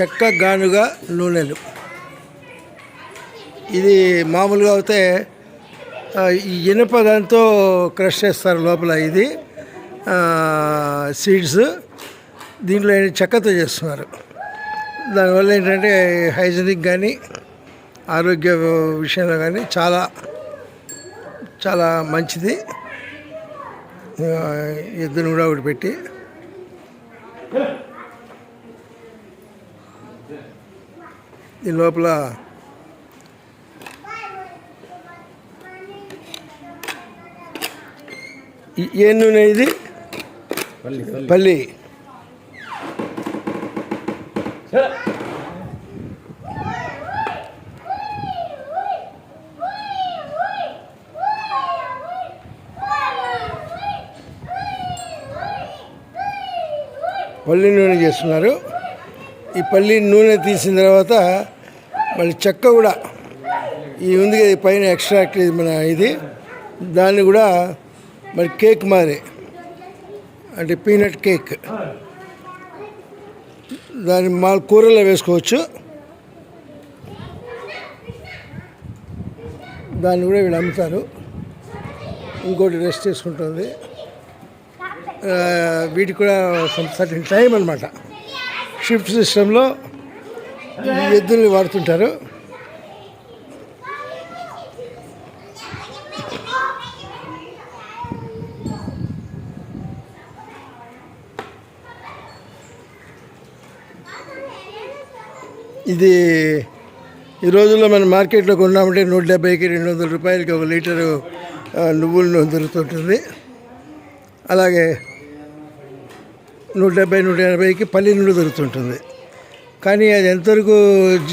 చెక్క గానుగ నూనెలు. ఇది మామూలుగా అయితే ఇనుప దాంతో క్రష్ చేస్తారు లోపల ఇది సీడ్స్. దీంట్లో ఏంటి చెక్కతో చేస్తున్నారు. దానివల్ల ఏంటంటే హైజీనిక్ కానీ ఆరోగ్య విషయంలో కానీ చాలా చాలా మంచిది. ఆ, ఎద్దును కూడా ఒకటి పెట్టి. దీని లోపల ఏ నూనె ఇది? పల్లి. పల్లి నూనె చేస్తున్నారు. ఈ పల్లి నూనె తీసిన తర్వాత మళ్ళీ చెక్క కూడా ఈ ఉంది కదా పైన ఎక్స్ట్రాక్ట్ ఇది మన ఇది. దాన్ని కూడా మరి కేక్ మారే. అంటే పీనట్ కేక్. దాన్ని మా కూరలో వేసుకోవచ్చు. దాన్ని కూడా వీళ్ళు అమ్ముతారు. ఇంకోటి రెస్ట్ చేసుకుంటుంది వీటికి కూడా సర్టన్ టైం అనమాట షిఫ్ట్ సిస్టంలో ఎద్దుల్ని వాడుతుంటారు. ఇది ఈ రోజుల్లో మనం మార్కెట్లో కొన్నామంటే నూట డెబ్బైకి రెండు వందల రూపాయలకి ఒక లీటరు నువ్వులను నువ్వుల నూనె దొరుకుతుంటుంది. అలాగే నూట డెబ్బై నూట ఎనభైకి పల్లి నూనె దొరుకుతుంటుంది. కానీ అది ఎంతవరకు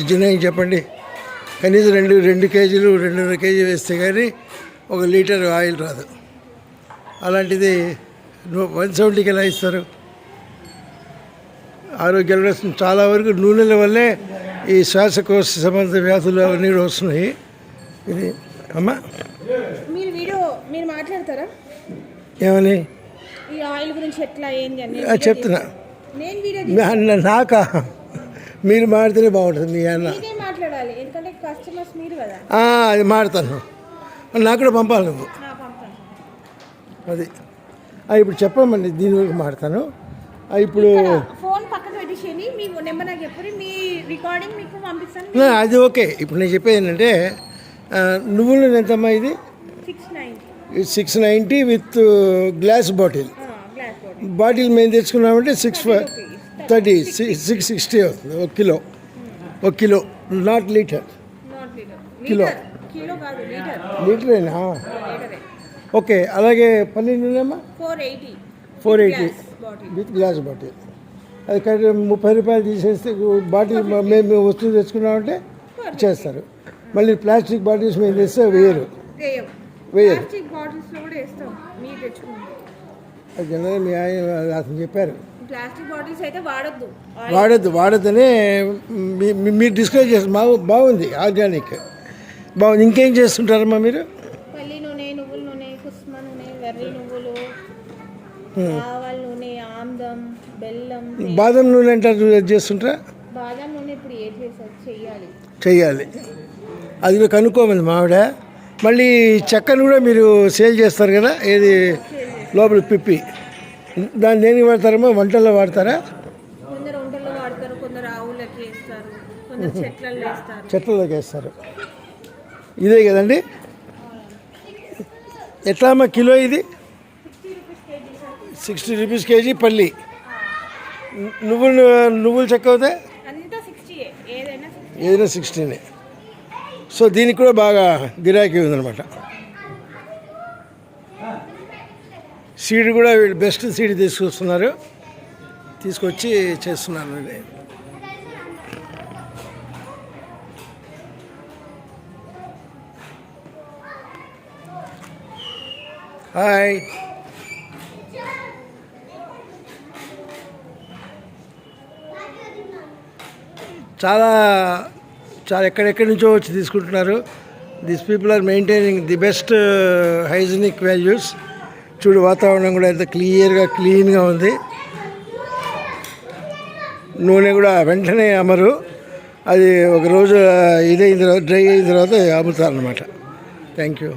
జినాయి చెప్పండి? కనీసం రెండు రెండు కేజీలు రెండున్నర కేజీ వేస్తే కానీ ఒక లీటర్ ఆయిల్ రాదు. అలాంటిది వన్ సెవెంటీకి ఎలా ఇస్తారు? ఆరోగ్యాలు చాలా వరకు నూనెల వల్లే ఈ శ్వాసకోశ సంబంధ వ్యాధులు అవన్నీ వస్తున్నాయి. ఇది అమ్మా? మీరు వీడియో మీరు మాట్లాడతారా? ఏమని? ఈ ఆయిల్ గురించి ఎట్లా ఏంది అని ఆ, చెప్తున్నా. నేను వీడియో నాకా? మీరు మాడితేనే బాగుంటుంది మీ అన్న. మీరే మాట్లాడాలి ఎందుకంటే కస్టమర్స్ మీరు కదా. ఆ, అది మాడతాను. నాకు కూడా పంపాలి నువ్వు. అది. ఇప్పుడు చెప్పమండి దీని వరకు మాడతాను. ఇప్పుడు ఫోన్ పక్కన పెట్టేసేయండి మీ నెంబర్ నాకు చెప్పండి మీ రికార్డింగ్ మీకు పంపిస్తాను. నా, అది ఓకే. ఇప్పుడు నేను చెప్పేది ఏంటంటే ఆ, నువ్వుల నూనె ఎంతమ్మా ఇది? Six ninety with glass bottle bottle మేము తెచ్చుకున్నామంటే సిక్స్ థర్టీ సిక్స్ సిక్స్టీ అవుతుంది ఒక కిలో. ఒక కిలో నాట్ లీటర్ కిలో. లీటరేనా లీటరే ఓకే అలాగే పన్నెండు నూనెమ్మా four eighty four eighty bottle with glass bottle అది కరెక్ట్ ముప్పై రూపాయలు తీసేస్తే బాటిల్ మేము వస్తువు తెచ్చుకున్నామంటే చేస్తారు. మళ్ళీ ప్లాస్టిక్ బాటిల్స్ మేము తెస్తే వేయరు వేయం వేయరు ప్లాస్టిక్ బాటిల్స్లో కూడా వేస్తాం. మీరు తెచ్చుకోండి. అది జనరల్ మీ ఆయన అతను చెప్పారు. ప్లాస్టిక్ బాటిల్స్ అయితే వాడొద్దు. వాడద్దు వాడద్దని మీరు డిస్కస్ చేస్తారు మా బాగుంది ఆర్గానిక్. బాగుంది ఇంకేం చేస్తుంటారమ్మా మీరు? పల్లి నూనె నువ్వుల నూనె కుస్మ నూనె వెర్రి నువ్వులు ఆవాల నూనె ఆమ్దం బెల్లం బాదం నూనె అంటారు చేస్తుంటారా? బాదం నూనె ఇప్పుడు ఏ చేసారు చెయ్యాలి. చెయ్యాలి. అది కనుక్కోమంది మావిడ మళ్ళీ చెక్కను కూడా మీరు సేల్ చేస్తారు కదా ఏది లోపల పిప్పి. దాన్ని దేనికి వాడతారమ్మా? వంటల్లో వాడతారా? చెట్లలోకి వేస్తారు. ఇదే కదండి? ఎట్లా అమ్మా కిలో ఇది? సిక్స్టీ రూపీస్ కేజీ పల్లి. నువ్వులు నువ్వులు చెక్క అవుతాయి? అంతా సిక్స్టీ ఏదైనా 60. ఏదైనా సిక్స్టీనే. సో దీనికి కూడా బాగా గిరాకీ ఉందన్నమాట. సీడ్ కూడా వీళ్ళు బెస్ట్ సీడ్ తీసుకొస్తున్నారు. తీసుకొచ్చి చేస్తున్నాను హాయ్. చాలా చాలా ఎక్కడెక్కడి నుంచో వచ్చి తీసుకుంటున్నారు. This people are maintaining the best hygienic values చూడు వాతావరణం కూడా ఎంత క్లియర్గా క్లీన్గా ఉంది. నూనె కూడా వెంటనే అమరు. అది ఒక రోజు ఇదైన తర్వాత డ్రై అయిన తర్వాత అమ్ముతారనమాట థ్యాంక్ యూ